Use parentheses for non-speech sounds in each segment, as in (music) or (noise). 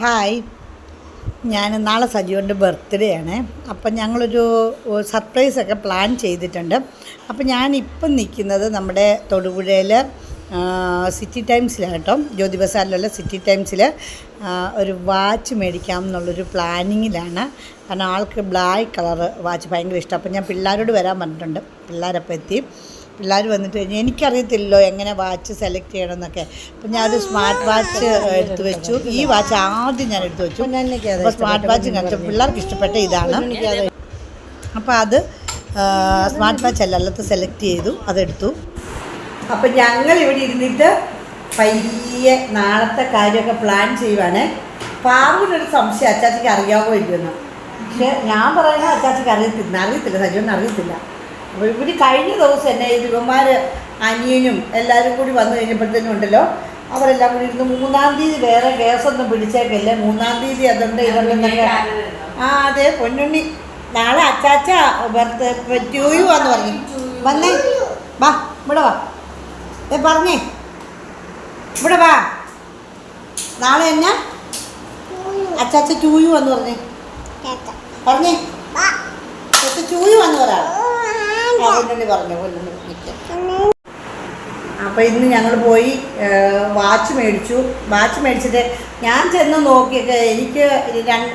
Hi. ഞാൻ നാളെ സജീവന്റെ birthday ആണ്. അപ്പം ഞങ്ങളൊരു സർപ്രൈസൊക്കെ പ്ലാൻ ചെയ്തിട്ടുണ്ട്. അപ്പം ഞാനിപ്പം നിൽക്കുന്നത് നമ്മുടെ തൊടുപുഴയിൽ സിറ്റി ടൈംസിലാട്ടോ ജ്യോതി ബസാറിലുള്ള സിറ്റി ടൈംസിൽ ഒരു വാച്ച് മേടിക്കാം എന്നുള്ളൊരു പ്ലാനിങ്ങിലാണ് കാരണം ആൾക്ക് ബ്ലാക്ക് കളർ വാച്ച് ഭയങ്കര ഇഷ്ടം. അപ്പം ഞാൻ പിള്ളേരോട് വരാൻ പറഞ്ഞിട്ടുണ്ട്. പിള്ളേരപ്പം എത്തി. പിള്ളേർ വന്നിട്ട് കഴിഞ്ഞാൽ എനിക്കറിയത്തില്ലല്ലോ എങ്ങനെ വാച്ച് സെലക്ട് ചെയ്യണം എന്നൊക്കെ അപ്പം ഞാനൊരു സ്മാർട്ട് വാച്ച് എടുത്തു വെച്ചു. ഈ വാച്ച് ആദ്യം ഞാൻ എടുത്തു വെച്ചു. അപ്പോൾ സ്മാർട്ട് വാച്ച് കണ്ടു പിള്ളേർക്ക് ഇഷ്ടപ്പെട്ട ഇതാണ്. അപ്പോൾ അത് സ്മാർട്ട് വാച്ച് അല്ല അല്ലാത്ത സെലക്ട് ചെയ്തു അതെടുത്തു. അപ്പം ഞങ്ങൾ ഇവിടെ ഇരുന്നിട്ട് പയ്യെ നാളത്തെ കാര്യമൊക്കെ പ്ലാൻ ചെയ്യുവാണ്. പാവിനൊരു സംശയം അച്ചാച്ചിക്ക് അറിയാമോ ഇല്ലെന്ന് പക്ഷെ ഞാൻ പറയുന്നത് അച്ചാച്ചിക്ക് അറിയത്തില്ല അറിയത്തില്ല സജീവൻ അറിയത്തില്ല. ഇവർ കഴിഞ്ഞ ദിവസം എന്നെ ഈ ഇവന്മാർ അനിയനും എല്ലാവരും കൂടി വന്നു കഴിഞ്ഞപ്പോഴത്തേനും ഉണ്ടല്ലോ. അവരെല്ലാം കൂടി ഇരുന്ന് മൂന്നാം തീയതി വേറെ കേസൊന്നും പിടിച്ചേക്കല്ലേ? മൂന്നാം തീയതി അതുണ്ട് ഇതുണ്ടെന്നൊക്കെ ആ അതെ പൊന്നുണ്ണി. നാളെ അച്ചാച്ച ബർത്ത് ടൂയു എന്ന് പറഞ്ഞു. വന്നേ. വാ ഇവിടെ വാ. ഏ പറഞ്ഞേ. ഇവിടെ വാ. നാളെ എന്നാ? അച്ചാച്ച ടൂയു എന്ന് പറഞ്ഞേ. പറഞ്ഞേ. ചൂയു പൊന്നുണ്ണി പറഞ്ഞു പൊന്നുണ്ണി അപ്പോൾ ഇന്ന് ഞങ്ങൾ പോയി വാച്ച് മേടിച്ചു. വാച്ച് മേടിച്ചിട്ട് ഞാൻ ചെന്ന് നോക്കിയൊക്കെ എനിക്ക് രണ്ട്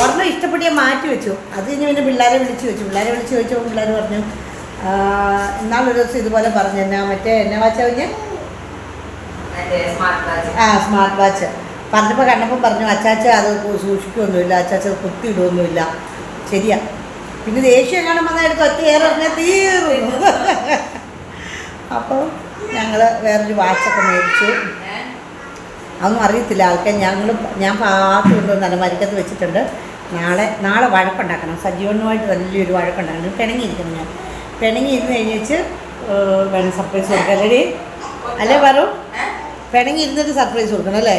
ഒരെണ്ണം ഇഷ്ടപ്പെട്ടിയ മാറ്റി വെച്ചു. അത് കഴിഞ്ഞ് പിന്നെ പിള്ളേരെ വിളിച്ച് വെച്ചു. പിള്ളേരെ വിളിച്ച് ചോദിച്ചപ്പോൾ പിള്ളേർ പറഞ്ഞു എന്നാളൊരു ദിവസം ഇതുപോലെ പറഞ്ഞു എന്നാ മറ്റേ എന്നാ വാച്ച് കഴിഞ്ഞ് ആ സ്മാർട്ട് വാച്ച് പറഞ്ഞപ്പോൾ കണ്ടപ്പോൾ പറഞ്ഞു അച്ചാച്ച അത് സൂക്ഷിക്കുകയൊന്നുമില്ല അച്ചാച്ച കുത്തി കുത്തിയിടുകയൊന്നുമില്ല ശരിയാ. പിന്നെ ദേഷ്യം എങ്ങനെ വന്നാൽ എടുത്ത് ഒറ്റ ഏറെ തീർന്നു അപ്പോൾ ഞങ്ങൾ വേറൊരു വാച്ചൊക്കെ മേടിച്ചു. അതൊന്നും അറിയത്തില്ല. ആൾക്കാർ ഞങ്ങൾ ഞാൻ പാട്ട് കൊണ്ടുവന്ന് അലമാരിക്കത്ത് വെച്ചിട്ടുണ്ട്. നാളെ നാളെ വഴക്കുണ്ടാക്കണം. സജീവനുമായിട്ട് വലിയൊരു വഴക്കുണ്ടാക്കണം. പിണങ്ങിയിരിക്കണം ഞാൻ. പിണങ്ങി ഇരുന്ന് കഴിഞ്ഞേച്ച് വേണം സർപ്രൈസ് കൊടുക്കാം അല്ലേ അല്ലേ പറു പിണങ്ങി ഇരുന്നിട്ട് സർപ്രൈസ് കൊടുക്കണം അല്ലേ?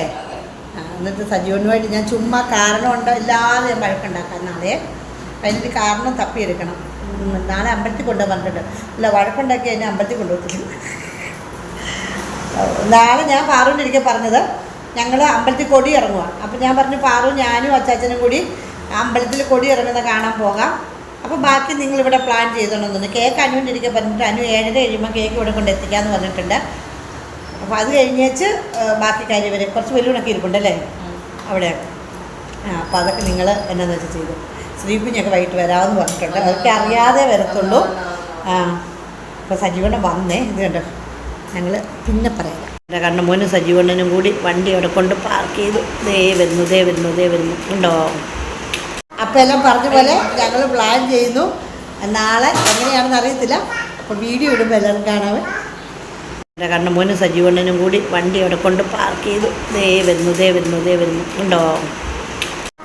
എന്നിട്ട് സജീവനുമായിട്ട് ഞാൻ ചുമ്മാ കാരണമുണ്ടോ ഇല്ലാതെ വഴക്കുണ്ടാക്കാം നാളെ. അതിനൊരു കാരണം തപ്പിയെടുക്കണം. എടുക്കണം നാളെ അമ്പലത്തിൽ കൊണ്ടുപോകാൻ പറഞ്ഞിട്ടുണ്ട് അല്ല വഴക്കുണ്ടാക്കി എന്നെ അമ്പലത്തിൽ കൊണ്ടുപോകത്തില്ല. നാളെ ഞാൻ പാറുവിന്റെ ഒരിക്കൽ പറഞ്ഞത് ഞങ്ങൾ അമ്പലത്തിൽ കൊടി ഇറങ്ങുക അപ്പം ഞാൻ പറഞ്ഞു പാറു ഞാനും അച്ചാച്ചനും കൂടി അമ്പലത്തിൽ കൊടി ഇറങ്ങുന്ന കാണാൻ പോകാം. അപ്പോൾ ബാക്കി നിങ്ങൾ ഇവിടെ പ്ലാൻ ചെയ്തോണമെന്ന് കേക്ക് അനുവിന്റെ ഇരിക്കാൻ പറഞ്ഞിട്ട് അനു ഏഴര കഴിയുമ്പോൾ കേക്ക് ഇവിടെ കൊണ്ട് എത്തിക്കാമെന്ന് പറഞ്ഞിട്ടുണ്ട്. അപ്പോൾ അത് കഴിഞ്ഞേച്ച് ബാക്കി കാര്യം വരെ കുറച്ച് വെല്ലുവിളൊക്കെ ഇരിപ്പുണ്ടല്ലേ അവിടെ. ആ അപ്പോൾ അതൊക്കെ നിങ്ങൾ എന്നാന്ന് വെച്ചാൽ ചെയ്തു. ശ്രീകുഞ്ഞൊക്കെ വൈകിട്ട് വരാമെന്ന് പറഞ്ഞിട്ടുണ്ട്. അതൊക്കെ അറിയാതെ വരത്തുള്ളൂ. ആ അപ്പോൾ സജീവണ്ണൻ വന്നേ. ഇത് കണ്ടോ? ഞങ്ങൾ പിന്നെ പറയാം. എന്റെ കണ്ണമോനും സജീവണ്ണനും കൂടി വണ്ടി അവിടെ കൊണ്ട് പാർക്ക് ചെയ്തു. ദേ വരുന്നു ദേ വരുന്നു ദേ വരുന്നു. ഉണ്ടോ? അപ്പോൾ എല്ലാം പറഞ്ഞ പോലെ ഞങ്ങൾ പ്ലാൻ ചെയ്യുന്നു. നാളെ എങ്ങനെയാണെന്ന് അറിയത്തില്ല. അപ്പോൾ വീഡിയോ ഇടുമ്പോൾ എല്ലാവരും കാണാവേ. എന്റെ കണ്ണമോനും സജീവണ്ണനും കൂടി വണ്ടി അവിടെ കൊണ്ട് പാർക്ക് ചെയ്തു. ദേ വരുന്നു ദേ വരുന്നു ദേ വരുന്നു. ഉണ്ടോ?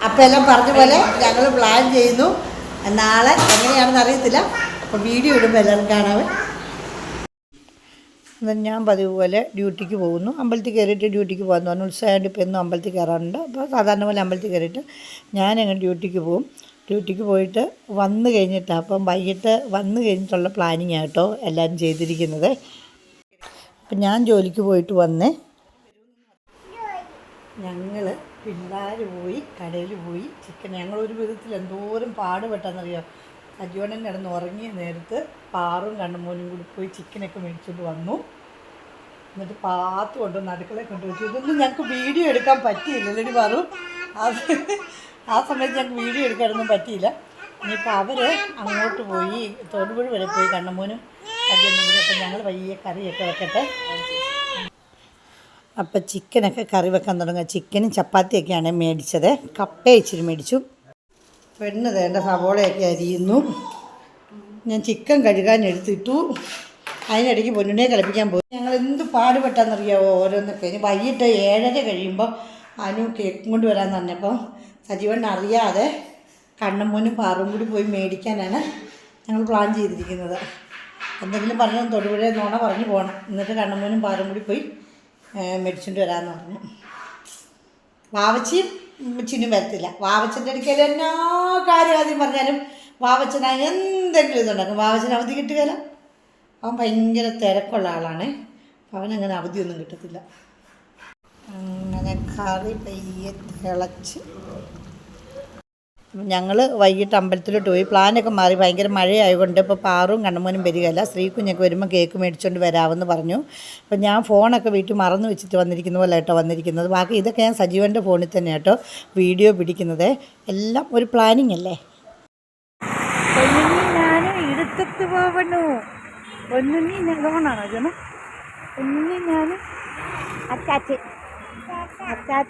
അപ്പോൾ എല്ലാം പറഞ്ഞ പോലെ ഞങ്ങൾ പ്ലാൻ ചെയ്യുന്നു. നാളെ എങ്ങനെയാണെന്ന് അറിയത്തില്ല. അപ്പോൾ വീഡിയോ ഇടുമ്പോൾ എല്ലാവരും കാണാവേ. എന്നാൽ ഞാൻ പതിവ് പോലെ ഡ്യൂട്ടിക്ക് പോകുന്നു. അമ്പലത്തിൽ കയറിയിട്ട് ഡ്യൂട്ടിക്ക് പോകാൻ തോന്നുന്നു ഉത്സവമായിട്ട് ഇപ്പോൾ എന്നും അമ്പലത്തിൽ കയറാറുണ്ട്. അപ്പോൾ സാധാരണ പോലെ അമ്പലത്തിൽ കയറിയിട്ട് ഞാൻ അങ്ങനെ ഡ്യൂട്ടിക്ക് പോകും? ഡ്യൂട്ടിക്ക് പോയിട്ട് വന്നു കഴിഞ്ഞിട്ട്. അപ്പം വൈകിട്ട് വന്നു കഴിഞ്ഞിട്ടുള്ള പ്ലാനിങ് ആട്ടോ എല്ലാവരും ചെയ്തിരിക്കുന്നത്. അപ്പം ഞാൻ ജോലിക്ക് പോയിട്ട് വന്നേ. ഞങ്ങൾ പിള്ളേർ പോയി കടയിൽ പോയി ചിക്കൻ ഞങ്ങൾ ഒരു വിധത്തിൽ എന്തോരം പാടുപെട്ടെന്നറിയാം? അജുവണൻ കിടന്ന് ഉറങ്ങിയ നേരത്ത് പാറും കണ്ണുമോനും കൂടി പോയി ചിക്കനൊക്കെ മേടിച്ചുകൊണ്ട് വന്നു. എന്നിട്ട് പാത്ത് കൊണ്ടുവന്ന് അടുക്കളയിൽ കൊണ്ടുവച്ചു. ഇതൊന്നും ഞങ്ങൾക്ക് വീഡിയോ എടുക്കാൻ പറ്റിയില്ല അല്ലേ പാറു. ആ സമയത്ത് ഞങ്ങൾക്ക് വീഡിയോ എടുക്കാനൊന്നും പറ്റിയില്ല. ഇനിയിപ്പോൾ അവർ അങ്ങോട്ട് പോയി തൊടുപുഴ വരെ പോയി കണ്ണമോനും അജോനും കൂടി. അപ്പം ഞങ്ങൾ വയ്യ കറിയൊക്കെ വെക്കട്ടെ. അപ്പം ചിക്കനൊക്കെ കറി വെക്കാൻ തുടങ്ങുക. ചിക്കനും ചപ്പാത്തിയൊക്കെയാണ് മേടിച്ചത്. കപ്പ ഇച്ചിരി മേടിച്ചു. പെണ്ണ് തേണ്ട സവോളയൊക്കെ അരിയുന്നു. ഞാൻ ചിക്കൻ കഴുകാൻ എടുത്തിട്ടു അതിനിടയ്ക്ക് പൊന്നിനെ കളിപ്പിക്കാൻ പോയി. ഞങ്ങൾ എന്ത് പാടുപെട്ടാന്നറിയാവോ ഓരോന്നൊക്കെ. ഇനി വൈകിട്ട് ഏഴര കഴിയുമ്പോൾ അനു കേക്ക് കൊണ്ട് വരാൻ പറഞ്ഞപ്പം സജീവൻ അറിയാതെ കണ്ണമ്മൂനും പാറും കൂടി പോയി മേടിക്കാനാണ് ഞങ്ങൾ പ്ലാൻ ചെയ്തിരിക്കുന്നത്. എന്തെങ്കിലും പറഞ്ഞു തൊടുപുഴ നോണ പറഞ്ഞു പോകണം. എന്നിട്ട് കണ്ണമ്മൂനും പാറും കൂടി പോയി മേടിച്ചുകൊണ്ട് വരാമെന്ന് പറഞ്ഞു. വാവച്ചിയും ചിന്നും വരത്തില്ല. വാവച്ചന്റെ അടുക്കൽ എല്ലാ കാര്യം ആദ്യം പറഞ്ഞാലും വാവച്ചന എന്തെങ്കിലും ഇതുണ്ടാക്കും. വാവച്ചൻ അവധി കിട്ടുകയില്ല. അവൻ ഭയങ്കര തിരക്കുള്ള ആളാണ്. അവനങ്ങനെ അവധിയൊന്നും കിട്ടത്തില്ല. അങ്ങനെ കറി പയ്യെ തിളച്ച്. ഞങ്ങൾ വൈകിട്ട് അമ്പലത്തിലോട്ട് പോയി. പ്ലാനൊക്കെ മാറി. ഭയങ്കര മഴയായതുകൊണ്ട് ഇപ്പോൾ പാറും കണ്ണമ്മനും വരികയല്ല. ശ്രീകുഞ്ഞൊക്കെ വരുമ്പോൾ കേക്ക് മേടിച്ചുകൊണ്ട് വരാമെന്ന് പറഞ്ഞു. അപ്പോൾ ഞാൻ ഫോണൊക്കെ വീട്ടിൽ മറന്നു വെച്ചിട്ട് വന്നിരിക്കുന്ന പോലെ കേട്ടോ വന്നിരിക്കുന്നത്. ബാക്കി ഇതൊക്കെ ഞാൻ സജീവന്റെ ഫോണിൽ തന്നെ കേട്ടോ വീഡിയോ പിടിക്കുന്നത്. എല്ലാം ഒരു പ്ലാനിങ് അല്ലേ? ഇടുത്തത്ത് പോവണു.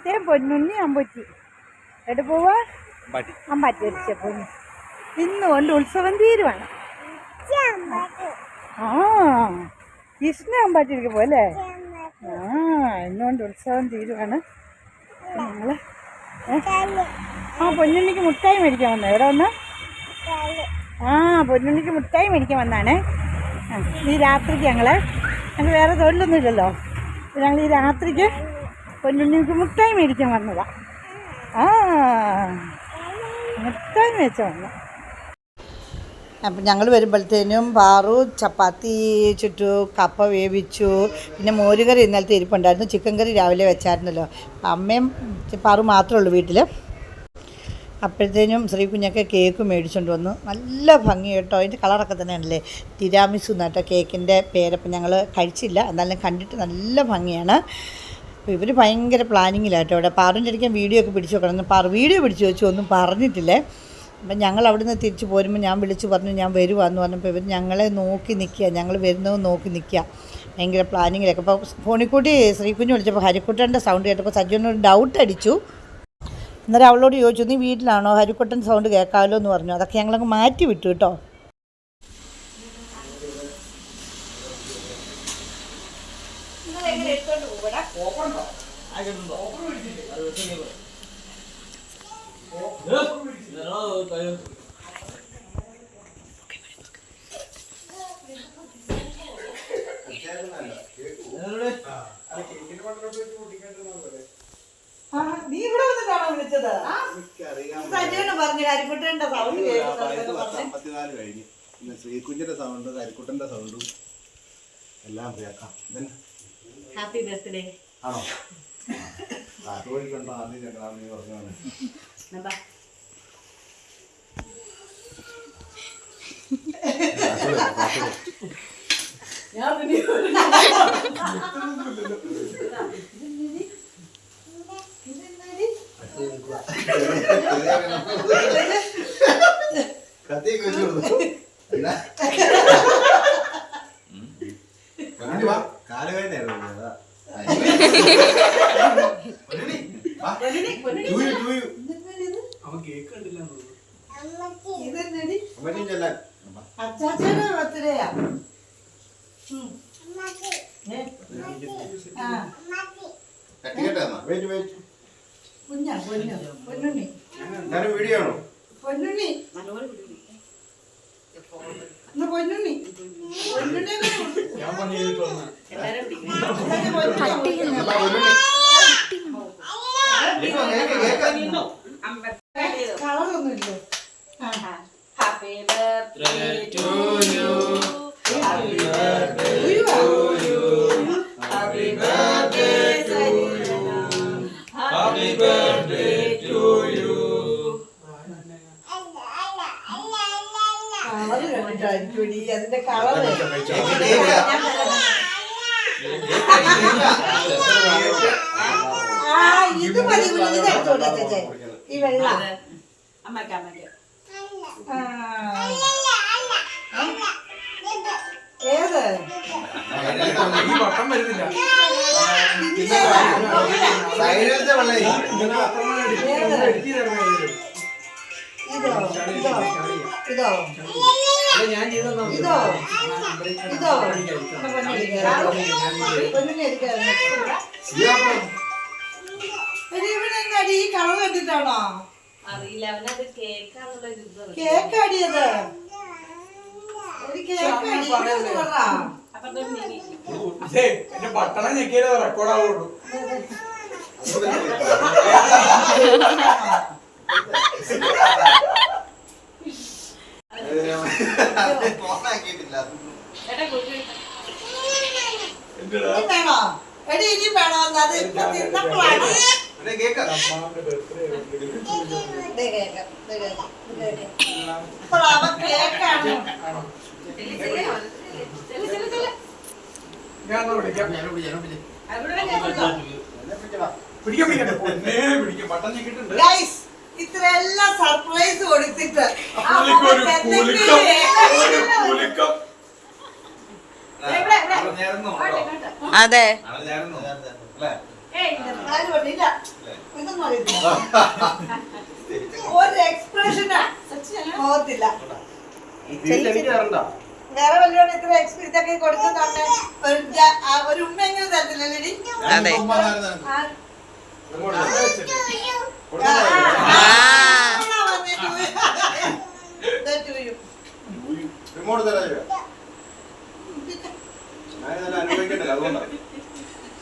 ഞാൻ പൊന്നുണ്ണി അമ്പൊച്ചി. എവിടെ പോവാ? അമ്പാറ്റി വരിച്ച പൊന്നു ഇന്ന് കൊണ്ട് ഉത്സവം തീരുവാണ്. ആ കൃഷ്ണ അമ്പാറ്റിക്ക് പോലെ ആ ഇന്നുകൊണ്ട് ഉത്സവം തീരുവാണ്. ഞങ്ങൾ ആ പൊന്നുണ്ണിക്ക് മുട്ടായി മേടിക്കാൻ വന്നോ? എവിടെ വന്ന? ആ പൊന്നുണ്ണിക്ക് മുട്ടായി മേടിക്കാൻ വന്നാണേ. ഈ രാത്രിക്ക് ഞങ്ങൾ ഞങ്ങൾ വേറെ തൊഴിലൊന്നും ഇല്ലല്ലോ. ഞങ്ങൾ ഈ രാത്രിക്ക് പൊന്നുണ്ണിക്ക് മുട്ടായി മേടിക്കാൻ വന്നതാ. ആ. മേടിച്ച വന്നു. അപ്പം ഞങ്ങൾ വരുമ്പോഴത്തേനും പാറു ചപ്പാത്തി ചുറ്റു കപ്പ വേവിച്ചു. പിന്നെ മോരുകറി ഇന്നലത്തെ ഇരിപ്പുണ്ടായിരുന്നു. ചിക്കൻ കറി രാവിലെ വെച്ചായിരുന്നല്ലോ. അമ്മയും പാറു മാത്രമേ ഉള്ളൂ വീട്ടിൽ. അപ്പോഴത്തേനും ശ്രീ കുഞ്ഞൊക്കെ കേക്ക് മേടിച്ചുകൊണ്ട് വന്നു. നല്ല ഭംഗി കേട്ടോ. അതിന്റെ കളറൊക്കെ തന്നെയാണല്ലേ? തിരാമിസു എന്നാട്ടോ കേക്കിന്റെ പേരപ്പം ഞങ്ങൾ കഴിച്ചില്ല. എന്നാലും കണ്ടിട്ട് നല്ല ഭംഗിയാണ്. അപ്പോൾ ഇവർ ഭയങ്കര പ്ലാനിങ്ങിലാട്ടോ. ഇവിടെ പാറിന്റെ അടിക്കാൻ വീഡിയോ ഒക്കെ പിടിച്ചു വെക്കണം. പാറ വീഡിയോ പിടിച്ചു വെച്ചു? ഒന്നും പറഞ്ഞിട്ടില്ലേ. അപ്പം ഞങ്ങൾ അവിടെ നിന്ന് തിരിച്ച് പോരുമ്പോൾ ഞാൻ വിളിച്ചു പറഞ്ഞു ഞാൻ വരുവാന്ന് പറഞ്ഞപ്പോൾ ഇവർ ഞങ്ങളെ നോക്കി നിൽക്കുക ഞങ്ങൾ വരുന്നത് നോക്കി നിൽക്കുക ഭയങ്കര പ്ലാനിങ്ങിലൊക്കെ. അപ്പോൾ ഫോണിൽ കൂട്ടി ശ്രീകുഞ്ഞ് വിളിച്ചപ്പോൾ ഹരിക്കുട്ടന്റെ സൗണ്ട് കേട്ടപ്പോൾ സജ്ജനൊരു ഡൗട്ട് അടിച്ചു. അന്നേരം അവളോട് ചോദിച്ചു നീ വീട്ടിലാണോ? ഹരിക്കുട്ടൻ സൗണ്ട് കേൾക്കാമല്ലോ എന്ന് പറഞ്ഞു. അതൊക്കെ ഞങ്ങളങ്ങ് മാറ്റി വിട്ടു കേട്ടോ. നീ ഇവിടെ വന്നിട്ടാണോ വിളിച്ചത്. സജ്ജന പറഞ്ഞു ഹരിക്കുട്ടന്റെ സൗണ്ട് അമ്പത്തിനാല് കഴിഞ്ഞു. പിന്നെ ശ്രീകുഞ്ഞിന്റെ സൗണ്ട് അരിക്കുട്ടന്റെ സൗണ്ടും എല്ലാം കേൾക്കാം ഹാപ്പി ബർത്ത്ഡേ ആണോ? കാട്ടുവഴിക്കുണ്ടോ ആദ്യം ചെക്കണം നീ പറഞ്ഞു കത്തിയൊക്കെ വെച്ചു കൊടുത്തു എന്നാ? പൊന്നിന് വാ. കാൽ വേദനയായിരുന്നു അതാ. അച്ചാച്ചയുടെ ബർത്ത്ഡേയാ. കുഞ്ഞാ പൊന്നു പൊന്നുണ്ണി വീഡിയോ ആണോ പൊന്നുണ്ണി എന്നാ പൊന്നുണ്ണി? പൊന്നുണ്ണി. കളറൊന്നുമില്ലേ? Happy birthday to you. Happy Happy അതിന്റെ കേക്ക്. ആ ഇത് മതി ഇത് എടുത്തോട്ടെ ചേച്ചേ. ഈ വെള്ള. അമ്മയ്ക്ക് അമ്മയ്ക്ക് ഏത്? ഈ വട്ടം വരുന്നില്ല. സൈഡിലത്തെ വെള്ളം ഇതോ ഇതോ ഇതോ. ഞാൻ മതി. ഇതോ? ഇതോ? എന്താടി? ഈ കളർ കണ്ടിട്ടാണോ? അറിയില്ല അവനത് കേൾക്കാനുള്ള ഒരു ഇത് കേക്ക് അടിയത് ഒരു കേക്ക് അടി. ഇവിടെ അപ്പൊ അത് എന്റെ പട്ടണം ഞെക്കിയാലേ റെക്കോർഡ് (laughs) ആവുള്ളൂ ഓണാക്കിയിട്ടില്ല ഏട്ടാ കുട്ടി ഇതാണോ എടി ഇനി ഞാൻ ഞാൻ കൊടുക്കാം. പിടിക്കാൻ പിടിക്കട്ടെ പൊന്നേ പിടിക്കാം പട്ടം ഞെക്കിട്ടുണ്ട് ഗൈസ് ഇത്രയെല്ലാം സർപ്രൈസ് കൊടുത്തിട്ട്. അതെ. (laughs) ഒരു എക്സ്പ്രഷനാ പോകത്തില്ല. വേറെ വല്ലതും ഇത്ര എക്സ്പീരിയൻസ് ഒക്കെ കൊടുത്തു തന്നെ ഒരു ഉമ്മ എങ്ങനെ ഒരു റിമോട്ട് തരാം. ഞാനിതെല്ലാം അനുഭവിക്കണ്ടല്ലോ, അതുകൊണ്ടാ.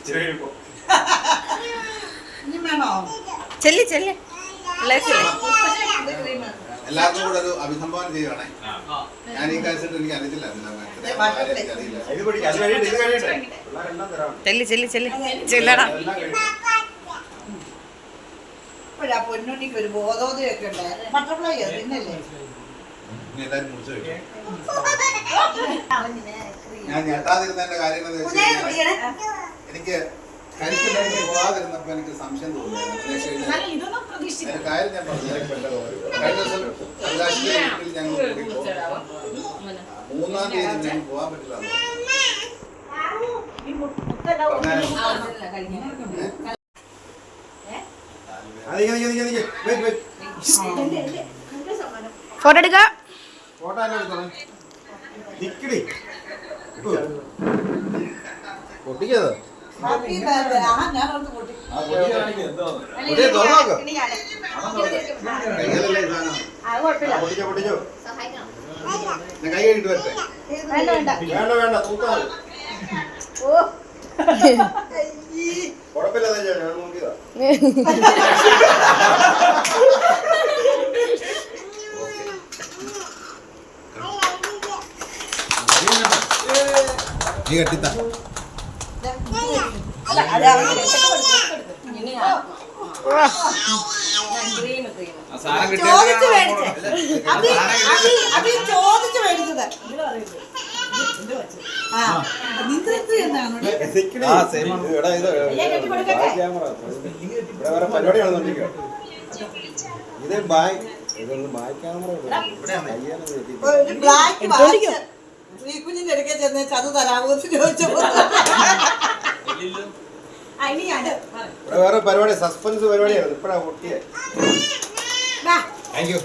ശരി, പോ. ഇനി വേണോ ചെല്ലി ചെല്ലി. എല്ലാവർക്കും കൂടെ ഒരു അഭിസംബോധന ചെയ്യുവാണേ ഞാൻ ഈ കാര്യത്തിൽ എനിക്ക് അറിയത്തില്ല. ചെല്ലി ചെല്ലി ചെല്ലി ചെല്ലടാ കഴിയട്ടെ. പൊന്നുണ്ണിക്ക് ഒരു ബോധോദയൊക്കെ ഉണ്ടായത്? ബട്ടർഫ്ലൈ വെക്കും. ഞാൻ ഞെട്ടാതിരുന്നതിന്റെ കാര്യം എന്ന് വെച്ച് എനിക്ക് കരിക്കിലേക്ക് പോകാതിരുന്നപ്പോ എനിക്ക് സംശയം. അതിന്റെ കാര്യം ഞാൻ പറഞ്ഞു. കഴിഞ്ഞ ദിവസം ഞങ്ങൾ മൂന്നാം തീയതി ഞങ്ങൾക്ക് പോകാൻ പറ്റില്ല ഫോട്ടോ എടുക്ക. കൈ കഴുകിട്ട് വരട്ടെ. വേണ്ട, വേണ്ട. വേണ്ട വേണ്ട. തൂത്താൽ ഓ, നീ കെട്ടിത്ത. ചോദിച്ചു മേടിച്ചേ. അഭി അഭി അഭി ചോദിച്ചു മേടിച്ചത്. ഇത് ബായ് ഇതൊന്ന് ബായ് ക്യാമറ. ശ്രീകുഞ്ഞിന്റെ അടുക്കൽ ചെന്ന് അത് തരാമോ ചോദിച്ചപ്പോ വേറെ പരിപാടി സസ്പെൻസ് പരിപാടിയായിരുന്നു. ഇപ്പഴാ പൊട്ടിയെ. വാ. താങ്ക് യു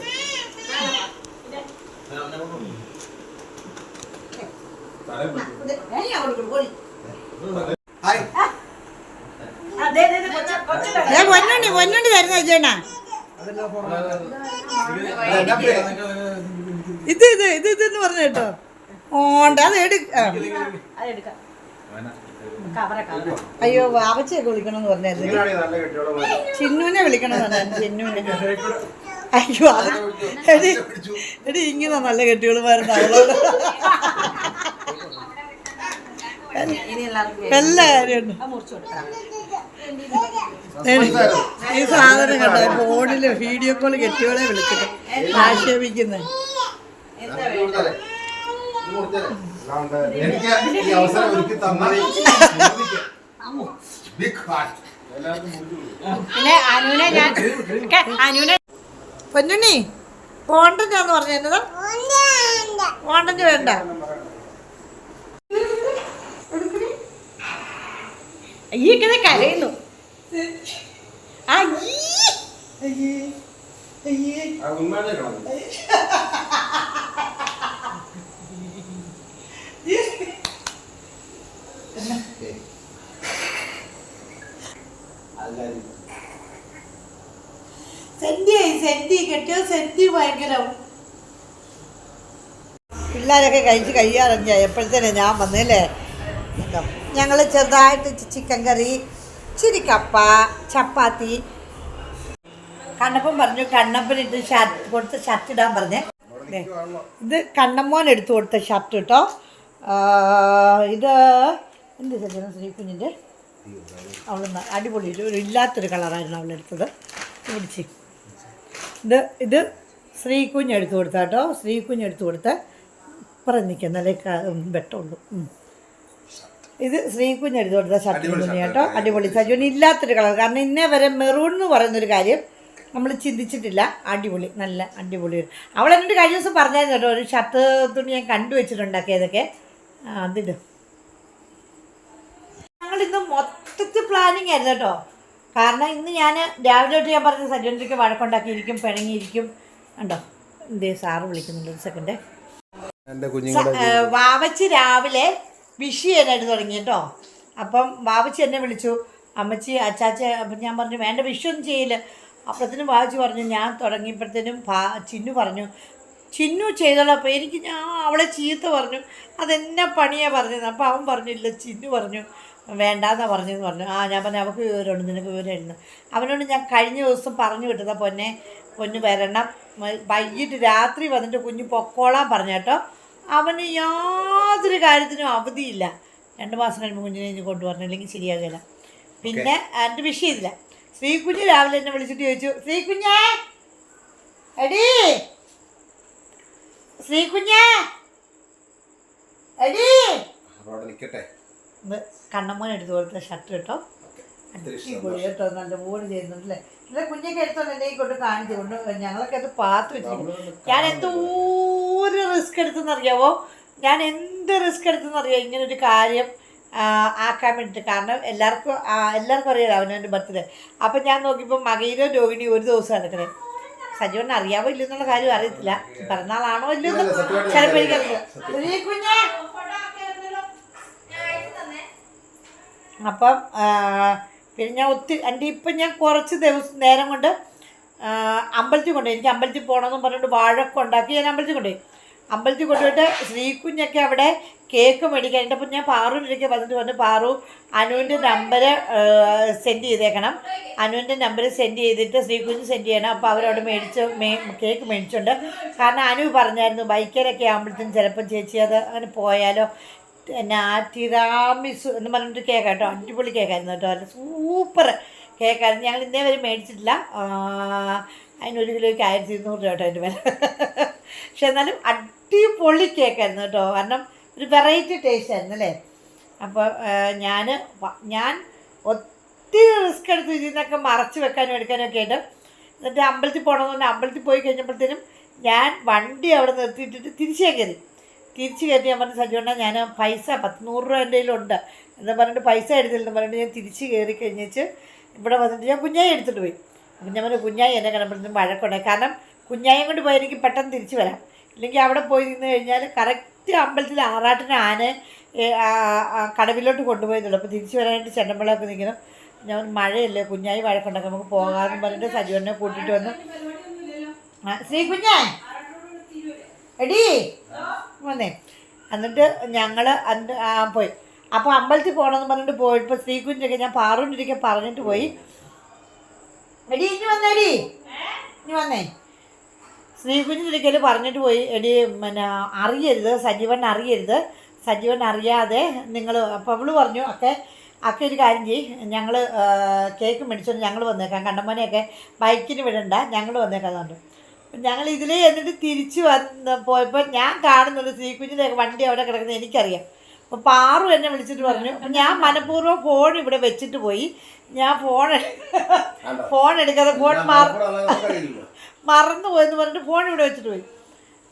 നീ അങ്ങോട്ട് കൊടു, പോടി. ഹായ് അതെ അതെ അതെ, കൊച്ച- കൊച്ചിന്റെ ദേ തരുന്ന അജയനാ ഇത് ഇത് ഇത് എന്ന് പറഞ്ഞു കേട്ടോ. ഓണ്ട അത് എടു ആ. വിളിക്കണം എന്ന് കവറ അയ്യോ വാവച്ചയൊക്കെ വിളിക്കണമെന്ന് പറഞ്ഞായിരുന്നു. ചിന്നുവിനെ വിളിക്കണം നല്ല പറഞ്ഞു ചിന്നുവിനെ. അയ്യോ എടി എടി ഇങ്ങനെ നല്ല കെട്ടികളുമായിരുന്നു അവളോട് എല്ലാ കാര്യമുണ്ട്. ഈ സാധനം കണ്ട? ഫോണിൽ വീഡിയോ കോൾ കെട്ടിയോളെ വിളിച്ചിട്ട് ആക്ഷേപിക്കുന്നത്. എനിക്ക് ഈ അവസരം ഒരുക്കി പിന്നെ അനുവിനെ ഞാൻ അനുവിനെ പൊന്നുണ്ണി കോണ്ടന്റാന്ന് പറഞ്ഞത് കോണ്ടന്റ് വേണ്ട. ഈ കിടന്ന് കരയുന്നു. ആ എല്ലാരും സെന്റി കെട്ടിയോ സെന്റി ഭയങ്കരം. പിള്ളേരൊക്കെ കഴിച്ച് കഴിയാറഞ്ഞ എപ്പോഴത്തേനെ ഞാൻ വന്നല്ലേ? ഞങ്ങൾ ചെറുതായിട്ട് ചിക്കൻ കറി ഇച്ചിരി കപ്പ ചപ്പാത്തി. കണ്ണപ്പൻ പറഞ്ഞു കണ്ണപ്പനിട്ട് ഷർട്ട് കൊടുത്ത് ഷർട്ട് ഇടാൻ പറഞ്ഞേ. ഇത് കണ്ണമ്മോൻ എടുത്തു കൊടുത്ത ഷർട്ട് കേട്ടോ. ഇത് എന്ത് സജ്ജനം ശ്രീ കുഞ്ഞിന്റെ അവൾ അടിപൊളി ഒരു ഒരു ഇല്ലാത്തൊരു കളറായിരുന്നു അവളെടുത്തത്. പിടിച്ച്. ഇത് ഇത് ശ്രീകുഞ്ഞ് എടുത്തു കൊടുത്താൽ കേട്ടോ ശ്രീകുഞ്ഞ് എടുത്തു കൊടുത്ത ഇപ്പുറം നിൽക്കുന്നല്ലേ വെട്ടമുള്ളൂ ഉം. ഇത് ശ്രീകുഞ്ഞ് എടുത്തു കൊടുത്ത ഷർട്ട് തുണി കേട്ടോ അടിപൊളി സജുവിന് ഇല്ലാത്തൊരു കളർ. കാരണം ഇന്നേ വരെ മെറൂൺ എന്ന് പറയുന്നൊരു കാര്യം നമ്മൾ ചിന്തിച്ചിട്ടില്ല. അടിപൊളി നല്ല അടിപൊളി. അവൾ എന്നിട്ട് കഴിഞ്ഞ ദിവസം പറഞ്ഞായിരുന്നു കേട്ടോ. ഒരു ഷർട്ട് തുണി ഞാൻ കണ്ടു വെച്ചിട്ടുണ്ടാക്കിയതൊക്കെ. അതിട്. ഞങ്ങൾ ഇന്ന് മൊത്തത്തിൽ പ്ലാനിങ് ആയിരുന്നു കേട്ടോ. കാരണം ഇന്ന് ഞാൻ രാവിലെ തൊട്ട് ഞാൻ പറഞ്ഞ സജ്ജനത്തിക്ക് വഴക്കുണ്ടാക്കിയിരിക്കും പിണങ്ങിയിരിക്കും. ഉണ്ടോ എന്തേ സാറ് വിളിക്കുന്നുണ്ട് ഒരു സെക്കൻഡ് വാവച്ചി രാവിലെ വിഷ് ചെയ്യാനായിട്ട് തുടങ്ങി കേട്ടോ? അപ്പം വാവച്ചി എന്നെ വിളിച്ചു. അമ്മച്ചി അച്ചാച്ച അപ്പം ഞാൻ പറഞ്ഞു വേണ്ട വിഷൊന്നും ചെയ്യില്ല. അപ്പോഴത്തേനും വാവച്ചി പറഞ്ഞു ഞാൻ തുടങ്ങിയപ്പോഴത്തേനും ഭാ ചിന്നു പറഞ്ഞു. ചിന്നു ചെയ്തോളാം. അപ്പോൾ എനിക്ക് ഞാൻ അവളെ ചീത്ത പറഞ്ഞു. അതെന്നെ പണിയാണ് പറഞ്ഞത്. അപ്പോൾ അവൻ പറഞ്ഞില്ല ചിന്നു പറഞ്ഞു. വേണ്ടാന്നാ പറഞ്ഞെന്ന് പറഞ്ഞു. ആ ഞാൻ പറഞ്ഞു അവൾക്ക് വിവരമുണ്ട് നിനക്ക് വിവരമായിരുന്നു അവനോട് ഞാൻ കഴിഞ്ഞ ദിവസം പറഞ്ഞു വിട്ടതാ പൊന്നെ പൊന്ന് വരണം. വൈകിട്ട് രാത്രി വന്നിട്ട് കുഞ്ഞ് പൊക്കോളാൻ പറഞ്ഞു കേട്ടോ. അവന് യാതൊരു കാര്യത്തിനും അവധിയില്ല. രണ്ട് മാസം കഴിയുമ്പോൾ കുഞ്ഞിനെ ഇനി കൊണ്ടുവരണം അല്ലെങ്കിൽ ശരിയാകില്ല. പിന്നെ എന്റെ വിഷയമില്ല. ശ്രീകുഞ്ഞ് രാവിലെ എന്നെ വിളിച്ചിട്ട് ചോദിച്ചു ശ്രീകുഞ്ഞേ എടി ശ്രീകുഞ്ഞേ എടി. നിൽക്കട്ടെ ഇത് കണ്ണമ്മോൻ എടുത്തു കൊടുത്ത ഷർട്ട് കേട്ടോ. അടിപൊളി കേട്ടോ നല്ല പോലെ ചെയ്യുന്നുണ്ടല്ലേ? ഇല്ല കുഞ്ഞൊക്കെ എടുത്തോണ്ട് എന്നെ കൊണ്ട് കാണിച്ചുകൊണ്ട് ഞങ്ങളൊക്കെ അത് പാത്ത് വെച്ചിരിക്കും ഞാൻ എന്തോരം റിസ്ക് എടുത്തെന്നറിയാവോ? ഞാൻ എന്ത് റിസ്ക് എടുത്തെന്നറിയാം? ഇങ്ങനെ ഒരു കാര്യം ആക്കാൻ വേണ്ടിയിട്ട് കാരണം എല്ലാവർക്കും എല്ലാവർക്കും അറിയാലോ അവനവന്റെ ബർത്ത്ഡേ അപ്പം ഞാൻ നോക്കിയപ്പോൾ മകയിലോ രോഹിണി ഒരു ദിവസം നടക്കണേ. സജീവൻ അറിയാവോ ഇല്ലെന്നുള്ള കാര്യം അറിയത്തില്ല. പിറന്നാളാണോ ഇല്ലെന്ന് ചിലപ്പോൾ. എനിക്കറിയില്ല. കുഞ്ഞേ അപ്പം പിന്നെ ഞാൻ ഒത്തിരി എന്റെ ഇപ്പം ഞാൻ കുറച്ച് ദിവസം നേരം കൊണ്ട് അമ്പലത്തിൽ കൊണ്ടുപോയി. എനിക്ക് അമ്പലത്തിൽ പോകണമെന്ന് പറഞ്ഞിട്ട് വാഴൊക്കെ ഉണ്ടാക്കി ഞാൻ അമ്പലത്തിൽ കൊണ്ടുപോയി. അമ്പലത്തിൽ കൊണ്ടുപോയിട്ട് ശ്രീകുഞ്ഞൊക്കെ അവിടെ കേക്ക് മേടിക്കാൻ അപ്പം ഞാൻ പാറുവിലേക്ക് വന്നിട്ട് വന്ന് പാറു അനുവിന്റെ നമ്പർ സെൻഡ് ചെയ്തേക്കണം. അനുവിന്റെ നമ്പർ സെൻഡ് ചെയ്തിട്ട് ശ്രീകുഞ്ഞ് സെൻഡ് ചെയ്യണം. അപ്പോൾ അവരവിടെ മേടിച്ച് മേ കേക്ക് മേടിച്ചുണ്ട്. കാരണം അനു പറഞ്ഞായിരുന്നു ബൈക്കിലൊക്കെ ആകുമ്പോഴത്തേനും ചിലപ്പം ചേച്ചി അത് അങ്ങനെ പോയാലോ. എന്നാ എന്ന് പറഞ്ഞിട്ട് കേക്ക് കേട്ടോ അടിപൊളി കേക്കായിരുന്നു കേട്ടോ. അല്ല സൂപ്പർ കേക്കായിരുന്നു. ഞങ്ങൾ ഇന്നേ വരെ മേടിച്ചിട്ടില്ല. അതിനൊരു കിലോയ്ക്ക് ആയിരത്തി ഇരുന്നൂറ് രൂപ കേട്ടോ അതിന്റെ വില. പക്ഷെ എന്നാലും അടിപൊളി കേക്കായിരുന്നു കേട്ടോ. കാരണം ഒരു വെറൈറ്റി ടേസ്റ്റ് ആയിരുന്നു അല്ലേ? അപ്പോൾ ഞാൻ ഞാൻ ഒത്തിരി റിസ്ക് എടുത്ത് ഇതിനൊക്കെ മറച്ച് വെക്കാനും എടുക്കാനും ഒക്കെ ആയിട്ട് എന്നിട്ട് അമ്പലത്തിൽ പോകണമെന്ന് പറഞ്ഞാൽ അമ്പലത്തിൽ പോയി കഴിഞ്ഞപ്പോഴത്തേനും ഞാൻ വണ്ടി അവിടെ നിർത്തിയിട്ടിട്ട് തിരിച്ചേ കയറി. തിരിച്ച് കയറ്റി ഞാൻ പറഞ്ഞു സജുവണ്ണ ഞാൻ പൈസ പത്ത് നൂറ് രൂപ എന്റെ കയ്യിലുണ്ട്. എന്ന് പറഞ്ഞിട്ട് പൈസ എടുത്തില്ലെന്ന് പറഞ്ഞിട്ട് ഞാൻ തിരിച്ച് കയറി കഴിഞ്ഞിട്ട് ഇവിടെ വന്നിട്ട് ഞാൻ കുഞ്ഞായി എടുത്തിട്ട് പോയി. അപ്പം ഞാൻ പറഞ്ഞു കുഞ്ഞായി എന്നെ കണ്ടപ്പോഴത്തേക്കും വഴക്കുണ്ടായി. കാരണം കുഞ്ഞായും കൊണ്ട് പോയി എനിക്ക് പെട്ടെന്ന് തിരിച്ച് വരാം. ഇല്ലെങ്കിൽ അവിടെ പോയി നിന്ന് കഴിഞ്ഞാൽ കറക്റ്റ് അമ്പലത്തിൽ ആറാട്ടിന് ആന കടവിലോട്ട് കൊണ്ടുപോയതുള്ളൂ അപ്പോൾ തിരിച്ച് വരാനായിട്ട് ചെണ്ടമ്പളമൊക്കെ നിൽക്കണം. ഞാൻ മഴയല്ലേ കുഞ്ഞായി വഴക്കുണ്ടാക്കി നമുക്ക് പോകാമെന്ന് പറഞ്ഞിട്ട് സജീവനെ കൂട്ടിയിട്ട് വന്നു. ശ്രീ കുഞ്ഞേ എടീ. വന്നേ. എന്നിട്ട് ഞങ്ങൾ പോയി. അപ്പോൾ അമ്പലത്തിൽ പോകണമെന്ന് പറഞ്ഞിട്ട് പോയി പോയപ്പോൾ ശ്രീകുഞ്ഞൊക്കെ ഞാൻ പാറുണ്ടിരിക്കെ പറഞ്ഞിട്ട് പോയി. എടി ഇനി വന്നേടി ഇനി വന്നേ. ശ്രീകുഞ്ഞിരിക്കൽ പറഞ്ഞിട്ട് പോയി. എടി പിന്നെ അറിയരുത് സജീവൻ അറിയരുത്. സജീവൻ അറിയാതെ നിങ്ങൾ അപ്പോൾ അവൾ പറഞ്ഞു ഒക്കെ ഒക്കെ ഒരു കാര്യം ചെയ്യ്. ഞങ്ങൾ കേക്ക് മേടിച്ചോണ്ട് ഞങ്ങൾ വന്നേക്കാം. കണ്ടമ്മനെയൊക്കെ ബൈക്കിന് വിടണ്ട. ഞങ്ങൾ വന്നേക്കാം പറഞ്ഞു. ഞങ്ങൾ ഇതിലേ എന്നിട്ട് തിരിച്ച് വന്ന് പോയപ്പോൾ ഞാൻ കാണുന്നുണ്ട് ശ്രീകുഞ്ഞിന്റെയൊക്കെ വണ്ടി അവിടെ കിടക്കുന്നത് എനിക്കറിയാം. അപ്പോൾ പാറു എന്നെ വിളിച്ചിട്ട് പറഞ്ഞു. അപ്പം ഞാൻ മനഃപൂർവം ഫോൺ ഇവിടെ വെച്ചിട്ട് പോയി. ഞാൻ ഫോൺ ഫോൺ എടുക്കാതെ ഫോൺ മറ മറന്നു പോയെന്ന് പറഞ്ഞിട്ട് ഫോൺ ഇവിടെ വെച്ചിട്ട് പോയി.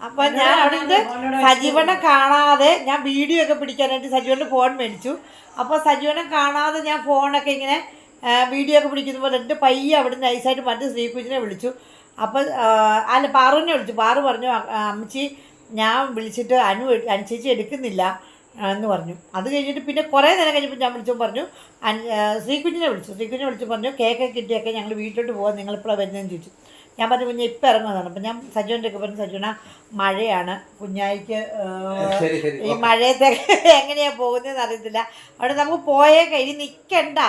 അപ്പം ഞാൻ അവിടെ നിന്ന് സജീവനെ കാണാതെ ഞാൻ വീഡിയോ ഒക്കെ പിടിക്കാനായിട്ട് സജീവന്റെ ഫോൺ മേടിച്ചു. അപ്പോൾ സജീവനെ കാണാതെ ഞാൻ ഫോണൊക്കെ ഇങ്ങനെ വീഡിയോ ഒക്കെ പിടിക്കുന്ന പോലെ എന്റെ പയ്യെ അവിടെ നിന്ന് നൈസായിട്ട് മറ്റേ ശ്രീകുഞ്ഞിനെ വിളിച്ചു. അപ്പോൾ അല്ല പാറുവിനെ വിളിച്ചു. പാറു പറഞ്ഞു "അ- അമ്മച്ചി ഞാൻ വിളിച്ചിട്ട് അനു അനുചേച്ചി എടുക്കുന്നില്ല എന്ന് പറഞ്ഞു. അത് കഴിഞ്ഞിട്ട് പിന്നെ കുറേ നേരം കഴിഞ്ഞപ്പോൾ ഞാൻ വിളിച്ചു പറഞ്ഞു ശ്രീകുഞ്ഞിനെ വിളിച്ചു. ശ്രീകുഞ്ഞിനെ വിളിച്ചു പറഞ്ഞു കേക്ക് കിട്ടിയൊക്കെ ഞങ്ങൾ വീട്ടിലോട്ട് പോകാൻ നിങ്ങളിപ്പോഴാണ് വരുന്നതെന്ന് ചോദിച്ചു. ഞാൻ പറഞ്ഞു കുഞ്ഞ് ഇപ്പം ഇറങ്ങുന്നതാണ്. അപ്പം ഞാൻ സജുവിന്റെ ഒക്കെ പറഞ്ഞു സജുന മഴയാണ്. കുഞ്ഞായിക്ക്. ഈ മഴയത്തെ എങ്ങനെയാണ് പോകുന്നതെന്ന് അറിയത്തില്ല. അവിടെ നമുക്ക് പോയേ കഴിഞ്ഞ് നിൽക്കണ്ട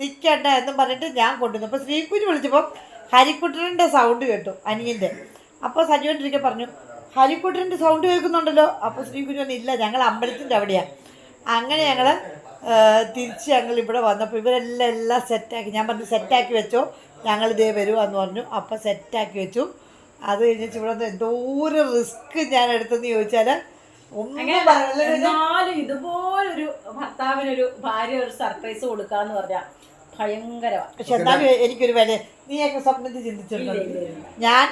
നിൽക്കണ്ട എന്ന് പറഞ്ഞിട്ട് ഞാൻ കൊണ്ടുവന്നു. അപ്പോൾ ശ്രീകുഞ്ഞ് വിളിച്ചപ്പോൾ ഹരിക്കുട്ടന്റെ സൗണ്ട് കേട്ടു അനിയന്റെ അപ്പോൾ സജുവിന്റെ പറഞ്ഞു ഹരിക്കുട്ടറിന്റെ സൗണ്ട് കേൾക്കുന്നുണ്ടല്ലോ. അപ്പോൾ ശ്രീകുഞ്ഞു പറഞ്ഞു ഇല്ല ഞങ്ങൾ അമ്പലത്തിന്റെ അവിടെയാ. അങ്ങനെ ഞങ്ങൾ തിരിച്ച് ഞങ്ങൾ ഇവിടെ വന്നപ്പോൾ ഇവരെല്ലാം എല്ലാം സെറ്റാക്കി ഞാൻ പറഞ്ഞു സെറ്റാക്കി വെച്ചോ ഞങ്ങൾ ഇതേ എന്ന് പറഞ്ഞു. അപ്പം സെറ്റാക്കി വെച്ചു. അത് കഴിഞ്ഞിട്ട് ഇവിടെ നിന്ന് എന്തോരം റിസ്ക് ഞാൻ എടുത്തെന്ന് ചോദിച്ചാൽ എന്നാലും ഇതുപോലൊരു ഭർത്താവിനൊരു ഭാര്യ ഒരു സർപ്രൈസ് കൊടുക്കാന്ന് പറഞ്ഞാ ഭയങ്കരമാണ് പക്ഷെ എന്നാലും എനിക്കൊരു വില. നീയൊക്കെ സ്വപ്നത്തിൽ ചിന്തിച്ചിട്ടുണ്ട്? ഞാൻ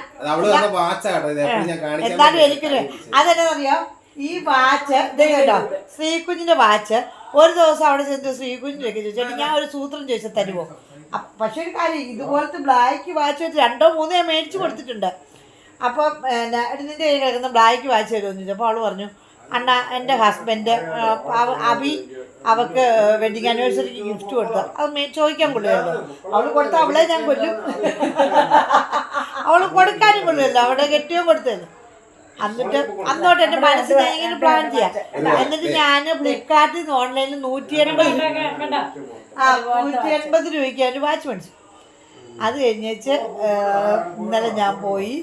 എന്നാലും എനിക്കൊരു അതെന്നറിയാം? ഈ വാച്ച് ദേ കേട്ടോ ശ്രീകുഞ്ഞിന്റെ വാച്ച്. ഒരു ദിവസം അവിടെ ചെന്ന് ശ്രീകുഞ്ഞിനൊക്കെ ചോദിച്ചു ഞാൻ ഒരു സൂത്രം ചോദിച്ചാൽ തരുമോ പക്ഷെ ഒരു കാര്യം ഇതുപോലത്തെ ബ്ലാക്ക് വാച്ച് വെച്ച് രണ്ടോ മൂന്നോ ഞാൻ മേടിച്ചു കൊടുത്തിട്ടുണ്ട്. അപ്പം നിന്റെ കയ്യിൽ കിടക്കുന്ന ബ്ലാക്ക് വാച്ച് തരുമെന്ന് ചോദിച്ചു അപ്പോൾ അവൾ പറഞ്ഞു അണ്ണ എന്റെ ഹസ്ബൻഡ് അബി അവക്ക് വെഡിങ് ആനിവേഴ്സറിക്ക് ഗിഫ്റ്റ് കൊടുത്തു. അത് ചോദിക്കാൻ കൊള്ളുമല്ലോ അവൾ കൊടുത്ത അവളെ ഞാൻ കൊല്ലും. അവൾ കൊടുക്കാനും കൊള്ളുമല്ലോ അവിടെ കെട്ടിയോ കൊടുത്തത്. എന്നിട്ട് അന്നോട്ട് എന്റെ മനസ്സിൽ ഞാൻ ഇങ്ങനെ പ്ലാൻ ചെയ്യാം. എന്നിട്ട് ഞാൻ ഫ്ലിപ്കാർട്ടിൽ നിന്ന് ഓൺലൈനിൽ നൂറ്റി എൺപത് ആ നൂറ്റി എൺപത് രൂപയ്ക്ക് ഒരു വാച്ച് മേടിച്ചു. അത് കഴിഞ്ഞേച്ച് ഇന്നലെ ഞാൻ പോയി.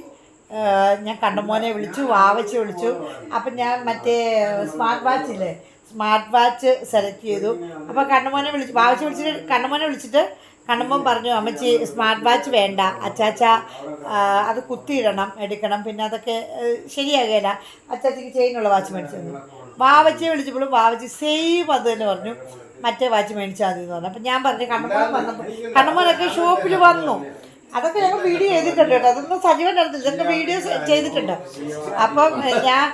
ഞാൻ കണ്ടമോനെ വിളിച്ചു വാവച്ച് വിളിച്ചു. അപ്പം ഞാൻ മറ്റേ സ്മാർട്ട് വാച്ച് ഇല്ലേ? സ്മാർട്ട് വാച്ച് സെലക്ട് ചെയ്തു. അപ്പോൾ കണ്ണമോനെ വിളിച്ചു വാവച്ച് വിളിച്ചിട്ട് കണ്ണമോനെ വിളിച്ചിട്ട് കണ്ണമ്മൻ പറഞ്ഞു അമ്മച്ചി സ്മാർട്ട് വാച്ച് വേണ്ട. അച്ചാച്ച അത് കുത്തിയിടണം എടുക്കണം. പിന്നെ അതൊക്കെ ശരിയാകുകയില്ല അച്ചാച്ചയ്ക്ക് ചെയിനുള്ള വാച്ച് മേടിച്ചു തന്നു. വാവച്ചിയെ വിളിച്ചപ്പോഴും വാവച്ചി സെയിം അത് തന്നെ പറഞ്ഞു. മറ്റേ വാച്ച് മേടിച്ചാൽ മതി എന്ന് പറഞ്ഞു. അപ്പം ഞാൻ പറഞ്ഞു കണ്ണമോൻ വന്നപ്പോൾ കണ്ണമ്മനൊക്കെ ഷോപ്പിൽ വന്നു. അതൊക്കെ ഞങ്ങൾ വീഡിയോ ചെയ്തിട്ടുണ്ട് കേട്ടോ. അതൊന്നും സജീവൻ നടത്തില്ല ഇതൊക്കെ വീഡിയോ ചെയ്തിട്ടുണ്ട്. അപ്പം ഞാൻ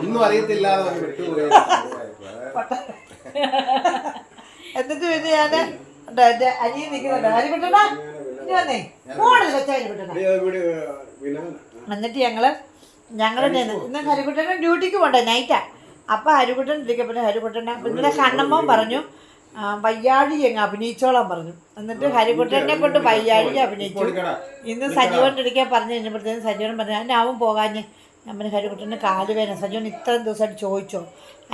ഒന്നും അറിയത്തില്ലാതെ എന്നിട്ട് പിന്നെ ഞാൻ അനിയൻ നിൽക്കുന്നുണ്ട്. അരിപെട്ടടാ ഇനി വന്നേ. ഫോണിൽ വെച്ച അരിപെട്ടടാ എന്നിട്ട് ഞങ്ങൾ ഞങ്ങളുടെ ഇന്ന് ഹരികുട്ടൻ ഡ്യൂട്ടിക്ക് പോണ്ടേ? നൈറ്റാ അപ്പം ഹരികുട്ടൻ ഇരിക്കപ്പെട്ടു ഹരികുട്ടനെ ഇന്നലെ കണ്ണമ്മ പറഞ്ഞു വയ്യാഴി അങ്ങ് അഭിനയിച്ചോളാം പറഞ്ഞു. എന്നിട്ട് ഹരികുട്ടനെ കൊണ്ട് വയ്യാഴി അഭിനയിച്ചു. ഇന്ന് സജീവന്റെ ഇരിക്കാൻ പറഞ്ഞു കഴിഞ്ഞപ്പോഴത്തേക്കും സജീവൻ പറഞ്ഞു ഞാൻ അവൻ പോകാഞ്ഞ് നമ്മൾ പറഞ്ഞു ഹരികുട്ടന്റെ കാൽ വേദന സജീവൻ ഇത്രയും ദിവസമായിട്ട് ചോദിച്ചോ?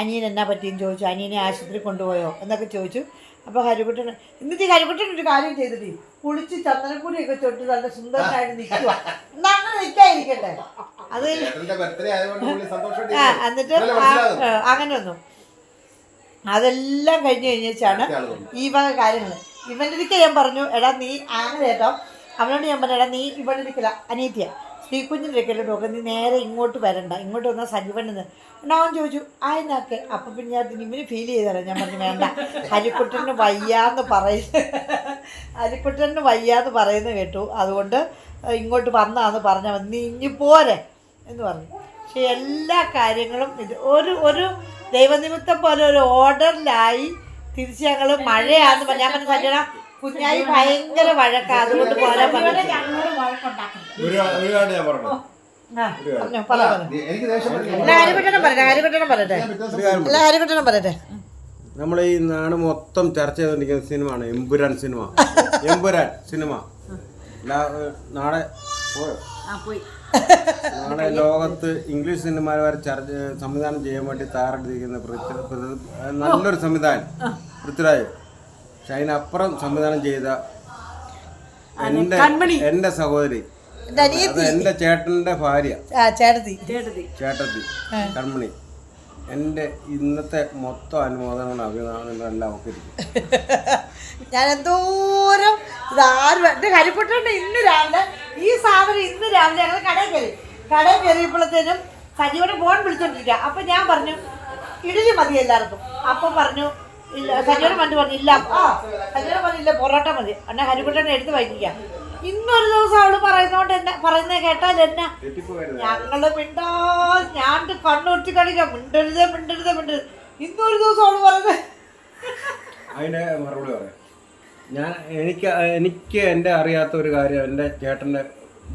അനിയൻ എന്നാ പറ്റിയെന്ന് ചോദിച്ചു. അനിയനെ ആശുപത്രി കൊണ്ടുപോയോ? എന്നൊക്കെ ചോദിച്ചു. അപ്പോൾ ഹരികുട്ടൻ എന്നിട്ട് ഹരികുട്ടൻ ഒരു കാര്യം ചെയ്തിട്ട് കുളിച്ച് ചന്ദനക്കുടിയൊക്കെ തൊട്ട് നല്ല സുന്ദരനായിട്ട് നിൽക്കുക. അങ്ങനെ നിൽക്കാതിരിക്കട്ടെ. അത്. എന്നിട്ട് അങ്ങനെ ഒന്നും അതെല്ലാം കഴിഞ്ഞ് കഴിഞ്ഞാണ് ഈ വക കാര്യങ്ങൾ ഇവന്റെ ഞാൻ പറഞ്ഞു എടാ നീ അങ്ങനെ കേട്ടോ. അവനോട് ഞാൻ പറഞ്ഞു എടാ നീ ഇവിടെ ഇരിക്കില്ല അനീത്യ ശ്രീകുഞ്ഞിന്റെ ഇരിക്കലോ ഡോക്ടർ നീ നേരെ ഇങ്ങോട്ട് വരണ്ട. ഇങ്ങോട്ട് വന്നാൽ സജീവൻ ഞാൻ എന്നാ അവൻ ചോദിച്ചു അതിനൊക്കെ അപ്പം പിന്നെ ഞാൻ ഇവന് ഫീൽ ചെയ്തല്ലോ ഞാൻ പറഞ്ഞു വേണ്ട. ഹരിക്കുട്ടന് വയ്യാന്ന് പറയുന്നു ഹരിക്കുട്ടന് വയ്യാന്ന് പറയുന്നത് കേട്ടു. അതുകൊണ്ട് ഇങ്ങോട്ട് വന്നാന്ന് പറഞ്ഞാൽ നീ ഇനി പോരെ. എന്ന് പറഞ്ഞു. പക്ഷെ എല്ലാ കാര്യങ്ങളും ഇത് ഒരു ഒരു ദൈവനിമിത്തം പോലെ ഒരു ഓർഡറിലായി തിരിച്ച് ഞങ്ങൾ മഴയാന്ന് പറഞ്ഞാൽ ഞാൻ പറഞ്ഞു സജ്ജന കുഞ്ഞായി ഭയങ്കര വഴക്കാ. അതുകൊണ്ട് പോലെ പറഞ്ഞു? പറഞ്ഞു പറഞ്ഞോ, നമ്മൾ ഈ നാട് മൊത്തം ചർച്ച ചെയ്തുകൊണ്ടിരിക്കുന്ന സിനിമയാണ്. എമ്പുരാൻ സിനിമ. എമ്പുരാൻ സിനിമ. നാടെ നാളെ പോയോ? ആ പോയി. നാളെ ലോകത്ത് ഇംഗ്ലീഷ് സിനിമ വരെ ചർച്ച സംവിധാനം ചെയ്യാൻ വേണ്ടി തയ്യാറെടുത്തിരിക്കുന്ന നല്ലൊരു സംവിധാനം. പൃഥ്വിരാജ് പക്ഷെ അതിനപ്പുറം സംവിധാനം ചെയ്ത എന്റെ എന്റെ സഹോദരി എന്റെ ചേട്ടന്റെ ഭാര്യ. ചേട്ടത്തി. ചേട്ടത്തി. കൺമണി. എന്റെ ഇന്നത്തെ മൊത്തം അനുമോദനമാണ് അഭിനന്ദനങ്ങളെല്ലാം ഒക്കെ ഞാൻ എന്തോരം ഇതാരും എന്റെ ഹരിക്കുട്ടന്റെ ഇന്ന് രാവിലെ ഈ സാധനം ഇന്ന് രാവിലെ ഞങ്ങൾ കടയിൽ കയറി. കടയിൽ കയറിയപ്പോഴത്തേനും സജീവനെ ഫോൺ വിളിച്ചോണ്ടിരിക്കുക അപ്പം ഞാൻ പറഞ്ഞു ഇഡലി മതി എല്ലാവർക്കും. അപ്പം പറഞ്ഞു ഇല്ല സജീവനെ പണ്ട് പറഞ്ഞു ഇല്ല ആ സജീവനെ പറഞ്ഞില്ല പൊറോട്ട മതി. അന്നെ ഹരിക്കുട്ടനെ എടുത്ത് വയ്ക്കുക. ഇന്നൊരു ദിവസം അവൾ പറയുന്നോണ്ട് എന്നെ പറയുന്നത് കേട്ടാൽ എന്നാ ഞങ്ങൾ മിണ്ടാ ഞാൻ കണ്ണുറ്റി കളിക്കാം. മിണ്ടരുത് മിണ്ടരുത് മിണ്ടരുത്. ഇന്നൊരു ദിവസം അവൾ പറയുന്നത് അതിന്റെ മറുപടി പറയാം. ഞാൻ എനിക്ക് എനിക്ക് എന്റെ അറിയാത്ത ഒരു കാര്യം എന്റെ ചേട്ടന്റെ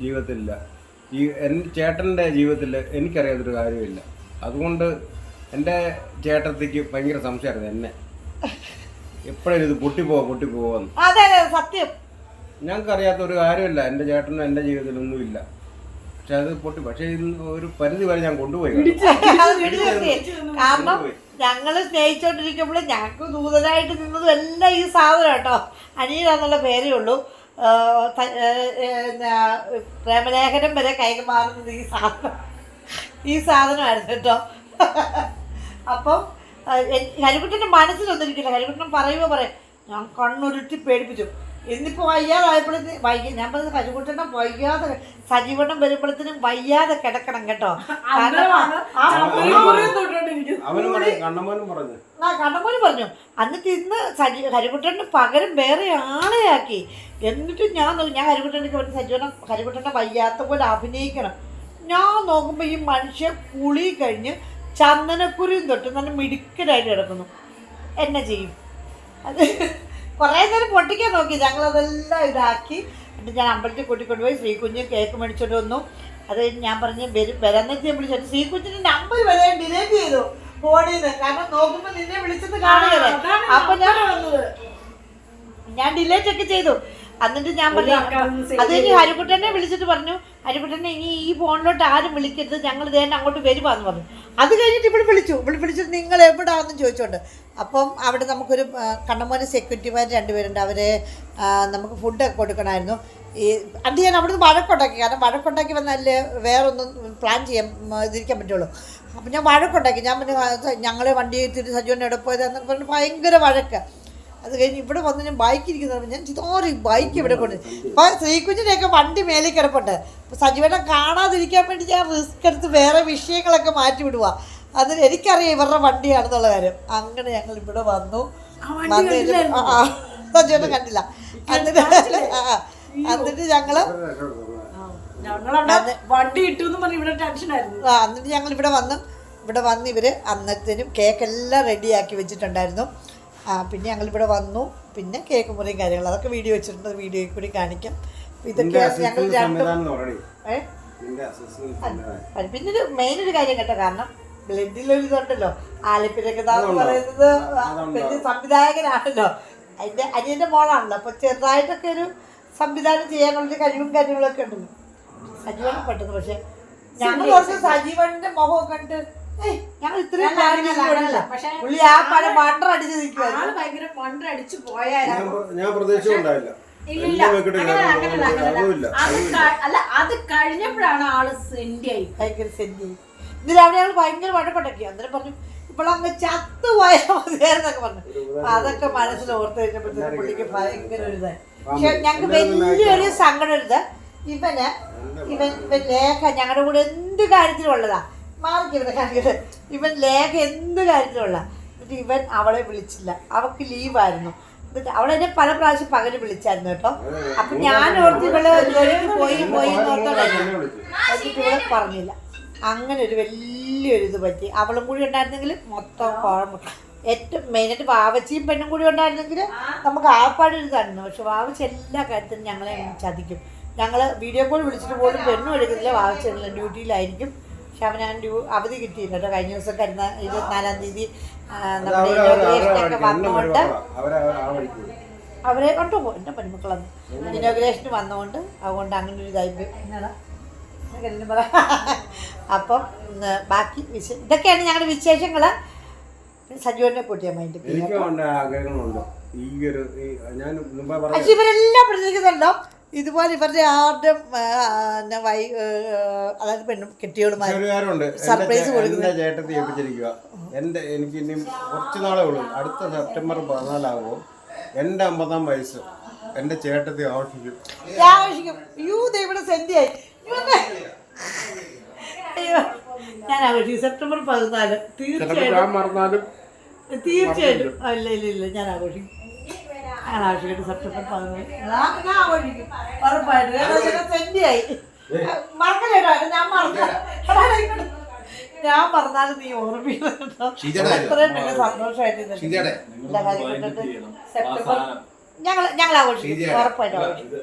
ജീവിതത്തിലില്ല. ഈ എന്റെ ചേട്ടന്റെ ജീവിതത്തിൽ എനിക്കറിയാത്തൊരു കാര്യമില്ല. അതുകൊണ്ട് എന്റെ ചേട്ടത്തേക്ക് ഭയങ്കര സംശയമായിരുന്നു എന്നെ. എപ്പോഴും ഇത് പൊട്ടിപ്പോവാ പൊട്ടിപ്പോവാന്ന്. അതെ അതെ സത്യം. ഞങ്ങൾക്ക് അറിയാത്ത ഒരു കാര്യമില്ല. എന്റെ ചേട്ടനും എന്റെ ജീവിതത്തിലൊന്നും ഇല്ല. പക്ഷെ അത് പൊട്ടി പക്ഷേ ഇത് ഒരു പരിധി വരെ ഞാൻ കൊണ്ടുപോയി. കാരണം ഞങ്ങൾ സ്നേഹിച്ചോണ്ടിരിക്കുമ്പോൾ ഞങ്ങൾക്ക് ദൂതനായിട്ട് നിന്നതും എല്ലാം ഈ സാധനം കേട്ടോ. അനിയനാന്നുള്ള പേരേ ഉള്ളൂ. പ്രേമലേഖനം വരെ കൈമാറുന്നത് ഈ സാധനം. ഈ സാധനമായിരുന്നു കേട്ടോ. അപ്പം ഹരിക്കുട്ടന്റെ മനസ്സിലൊന്നിരിക്കില്ല. ഹരിക്കുട്ടൻ പറയുമ്പോൾ പറയാം ഞാൻ കണ്ണുരുട്ടി പേടിപ്പിച്ചു. എന്നിപ്പോൾ വയ്യാതായപ്പോഴത്തെ വയ്യ ഞാൻ പറഞ്ഞത് ഹരിക്കുട്ടനെ വയ്യാതെ സജീവണ്ണം വരുമ്പോഴത്തേനും വയ്യാതെ കിടക്കണം കേട്ടോ. ആ- കണ്ണമോനും അവനും പറഞ്ഞു എന്നിട്ട് ഇന്ന് സജി ഹരികുട്ടന് പകരം വേറെ ആക്കി. എന്നിട്ട് ഞാൻ നോക്കി ഞാൻ ഹരികുട്ടനൊക്കെ പറഞ്ഞു സജീവനം ഹരികുട്ടനെ വയ്യാത്ത പോലെ അഭിനയിക്കണം. ഞാൻ നോക്കുമ്പോൾ ഈ മനുഷ്യൻ കുളി കഴിഞ്ഞ് ചന്ദനക്കുരിയും തൊട്ട് നല്ല മിടുക്കനായിട്ട് കിടക്കുന്നു. എന്നെ ചെയ്യും. അത് കുറേ നേരം പൊട്ടിക്കാൻ നോക്കി. ഞങ്ങളതെല്ലാം ഇതാക്കി. എന്നിട്ട് ഞാൻ അമ്പലത്തിൽ കൂട്ടിക്കൊണ്ടുപോയി ശ്രീകുഞ്ഞ് കേക്ക് മേടിച്ചോണ്ട് വന്നു. അത് ഞാൻ പറഞ്ഞ് വരും വരാന്നെത്തി ഞാൻ വിളിച്ചു. ശ്രീകുഞ്ഞിന്റെ നമ്പർ വരെ ഡിലീറ്റ് ചെയ്തു ഫോണിൽ നിന്ന് കാരണം നോക്കുമ്പോൾ നിന്നെ വിളിച്ചത് കാണുകയല്ലേ അപ്പൊ ഞാൻ ഞാൻ ഡിലേറ്റ് ഒക്കെ ചെയ്തു. എന്നിട്ട് ഞാൻ പറഞ്ഞു അത് കഴിഞ്ഞ് ഹരിക്കുട്ടനെ വിളിച്ചിട്ട് പറഞ്ഞു ഹരിക്കുട്ടനെ ഇനി ഈ ഫോണിലോട്ട് ആരും വിളിക്കരുത് ഞങ്ങൾ ഇതേണ്ട അങ്ങോട്ട് വരുവാന്ന് പറഞ്ഞു. അത് കഴിഞ്ഞിട്ട് ഇവിടെ വിളിച്ചു ഇവിടെ വിളിച്ചിട്ട് നിങ്ങൾ എവിടാന്ന് ചോദിച്ചോണ്ട്? അപ്പം അവിടെ നമുക്കൊരു കണ്ണമോന് സെക്യൂരിറ്റിമാർ രണ്ടുപേരുണ്ട് അവരെ നമുക്ക് ഫുഡൊക്കെ കൊടുക്കണമായിരുന്നു ഈ അത് ഞാൻ അവിടുന്ന് വഴക്കുണ്ടാക്കി കാരണം വഴക്കുണ്ടാക്കി വന്നാലേ വേറൊന്നും പ്ലാൻ ചെയ്യാൻ ഇതിരിക്കാൻ പറ്റുള്ളൂ. അപ്പം ഞാൻ വഴക്കുണ്ടാക്കി ഞാൻ പിന്നെ ഞങ്ങളെ വണ്ടി തിരി സജീവനെ എവിടെ പോയതെന്നൊക്കെ പറഞ്ഞ് ഭയങ്കര വഴക്ക്. അത് കഴിഞ്ഞ് ഇവിടെ വന്ന് ഞാൻ ബൈക്ക് ഇരിക്കുന്നത് ഞാൻ ചിതോറി ബൈക്ക് ഇവിടെ കൊണ്ട്. അപ്പോൾ ശ്രീകുഞ്ഞിനെയൊക്കെ വണ്ടി മേലേ കിടപ്പുണ്ട്. അപ്പോൾ സജീവനെ കാണാതിരിക്കാൻ വേണ്ടി ഞാൻ റിസ്ക് എടുത്ത് വേറെ വിഷയങ്ങളൊക്കെ മാറ്റി വിടുക അതിന് എനിക്കറിയാം ഇവരുടെ വണ്ടിയാണെന്നുള്ള കാര്യം. അങ്ങനെ ഞങ്ങൾ ഇവിടെ വന്നു. സജീവനെ കണ്ടില്ല. എന്നിട്ട്. എന്നിട്ട് ഞങ്ങൾ വണ്ടി ഇട്ടു എന്ന് പറഞ്ഞ് ഇവിടെ ആ എന്നിട്ട് ഞങ്ങൾ ഇവിടെ വന്ന് ഇവിടെ വന്ന് ഇവർ അന്നത്തേനും കേക്കെല്ലാം റെഡിയാക്കി വെച്ചിട്ടുണ്ടായിരുന്നു. പിന്നെ ഞങ്ങൾ ഇവിടെ വന്നു. പിന്നെ കേക്ക് മുറിയും കാര്യങ്ങൾ അതൊക്കെ വീഡിയോ വെച്ചിട്ടുണ്ട്. വീഡിയോയിൽ കൂടി കാണിക്കാം. ഇതൊക്കെ ഇതൊക്കെയാണ് ഞങ്ങൾ രണ്ടും പിന്നെ ഒരു മെയിൻ ഒരു കാര്യം കേട്ടോ. കാരണം ബ്ലഡിലൊരു ഇതുണ്ടല്ലോ ആലപ്പിരകഥ എന്ന് പറയുന്നത് വലിയ സംവിധായകനാണല്ലോ. അതിന്റെ അനിയന്റെ മോളാണല്ലോ. അപ്പോൾ ചെറുതായിട്ടൊക്കെ ഒരു സംവിധാനം ചെയ്യാനുള്ളൊരു കഴിവും കാര്യങ്ങളൊക്കെ ഉണ്ടല്ലോ. സജീവൻ പെട്ടെന്ന്. പക്ഷെ ഞങ്ങൾ കുറച്ച് സജീവന്റെ മുഖം കണ്ട് ഞങ്ങൾ ഇത്രയും പുള്ളി ആ അടിച്ച് ഭയങ്കര ഞാൻ പോയായിരുന്നു. പ്ര- ഞാൻ പ്രതീക്ഷിച്ചുണ്ടായില്ല ഇല്ലില്ല എന്റെ വെക്കിട്ട് അങ്ങനെയല്ല, കയറാൻ അങ്ങനെയല്ല, തോന്നുന്നില്ല. അങ്ങനെയല്ല. അതുമില്ല അത് ക- അല്ല അത് കഴിഞ്ഞപ്പോഴാണ് ആൾ സെന്റിയായി. ഭയങ്കര സെന്റി ഇതിൽ അവിടെ ഞങ്ങൾ ഭയങ്കര വഴപ്പെട്ടൊക്കെയാ അന്നേരം പറഞ്ഞു ഇപ്പോഴങ്ങ് ചത്ത് പോയാൽ മതിയായിരുന്നൊക്കെ പറഞ്ഞു. അപ്പൊ അതൊക്കെ മനസ്സിൽ ഓർത്ത് കഴിഞ്ഞപ്പോഴത്തേക്ക് പുള്ളിക്ക് ഭയങ്കര ഒരു ഇതായി. പക്ഷെ ഞങ്ങൾക്ക് വലിയൊരു സങ്കടം ഒരുത് ഇവന് ഇവൻ ഇവൻ ലേഖ ഞങ്ങളുടെ കൂടെ എന്ത് കാര്യത്തിലും ഉള്ളതാ കാര്യം ഇവൻ ലേഖ എന്ത് കാര്യത്തിലുള്ള. എന്നിട്ട് ഇവൻ അവളെ വിളിച്ചില്ല. അവൾക്ക് ലീവായിരുന്നു. എന്നിട്ട് അവളെന്നെ പല പ്രാവശ്യം പകൽ വിളിച്ചായിരുന്നു കേട്ടോ. അപ്പൊ ഞാൻ ഓർത്ത് ഇവൾ പോയി പോയി എന്ന് ഓർത്തോണ്ടായിരുന്നു എന്നിട്ട് ഇവളെ പറഞ്ഞില്ല. അങ്ങനെ ഒരു വലിയൊരു ഇത് പറ്റി. അവളും കൂടി ഉണ്ടായിരുന്നെങ്കിൽ മൊത്തം കുഴമ്പ് ഏറ്റവും മെയിനായിട്ട് വാവച്ചിയും പെണ്ണും കൂടി ഉണ്ടായിരുന്നെങ്കിൽ നമുക്ക് ആപ്പാടൊരു തന്നു പക്ഷെ വാവച്ച എല്ലാ കാര്യത്തിനും ഞങ്ങളെ ചതിക്കും. ഞങ്ങൾ വീഡിയോ കോൾ വിളിച്ചിട്ട് പോലും പെണ്ണും എടുക്കുന്നില്ല. വാവച്ചെല്ലാം ഡ്യൂട്ടിയിലായിരിക്കും പക്ഷെ ഒരു ഞാൻ അവധി കിട്ടിയിട്ടുണ്ട് കേട്ടോ. കഴിഞ്ഞ ദിവസം കരുന്ന ഇരുപത്തിനാലാം തീയതി നമ്മുടെ ഇനോഗ്രേഷനൊക്കെ വന്നുകൊണ്ട് അവരെ കൊണ്ടു പോകും. എന്റെ പെൺമക്കളന്ന് ഇനോഗ്രേഷന് വന്നുകൊണ്ട് അതുകൊണ്ട് അങ്ങനെ ഒരു ഇതായി അപ്പം ബാക്കി വിശ ഇതൊക്കെയാണ് ഞങ്ങളുടെ വിശേഷങ്ങൾ സജീവനെ കൂട്ടിയാൽ മൈൻഡ് ആഗ്രഹങ്ങളുണ്ട്. ഈ ഒരു ഞാൻ ഇവരെല്ലാം പ്രതീക്ഷിക്കുന്നുണ്ടോ ഇതുപോലെ ഇവരുടെ ആരുടെ വൈ അതായത് പെണ്ണും കെട്ടിയോളുമായി സർപ്രൈസ് കൊടുക്കുന്ന ചേട്ടത്തി ഏൽപ്പിച്ചിരിക്കുക എന്റെ എനിക്ക് ഇനി കുറച്ച് നാളേ ഉള്ളൂ. അടുത്ത സെപ്റ്റംബർ പതിനാലാകുമ്പോൾ എന്റെ അമ്പതാം വയസ്സ് എന്റെ ചേട്ടത്തി ആഘോഷിക്കും. ആഘോഷിക്കും. അയ്യോ ദേ ഇവിടെ സെന്റിയായി അയ്യോ ഞാൻ ആഘോഷിക്കും. സെപ്റ്റംബർ പതിനാല്. തീർച്ചയായിട്ടും. തീർച്ചയായിട്ടും. അല്ല ഇല്ല ഇല്ല. ഞാൻ ആഘോഷിക്കും. ഞാൻ ആഘോഷിക്കട്ടെ സെപ്റ്റംബർ ഞാൻ ഞാൻ ഉറപ്പായിട്ടും മറന്നു പറഞ്ഞാലും നീ സന്തോഷമായിട്ട് കൊണ്ടിട്ട് സെപ്റ്റംബർ ഞങ്ങൾ ഞങ്ങൾ ആഘോഷിക്കും. ഉറപ്പായിട്ടും ആഘോഷിക്കും.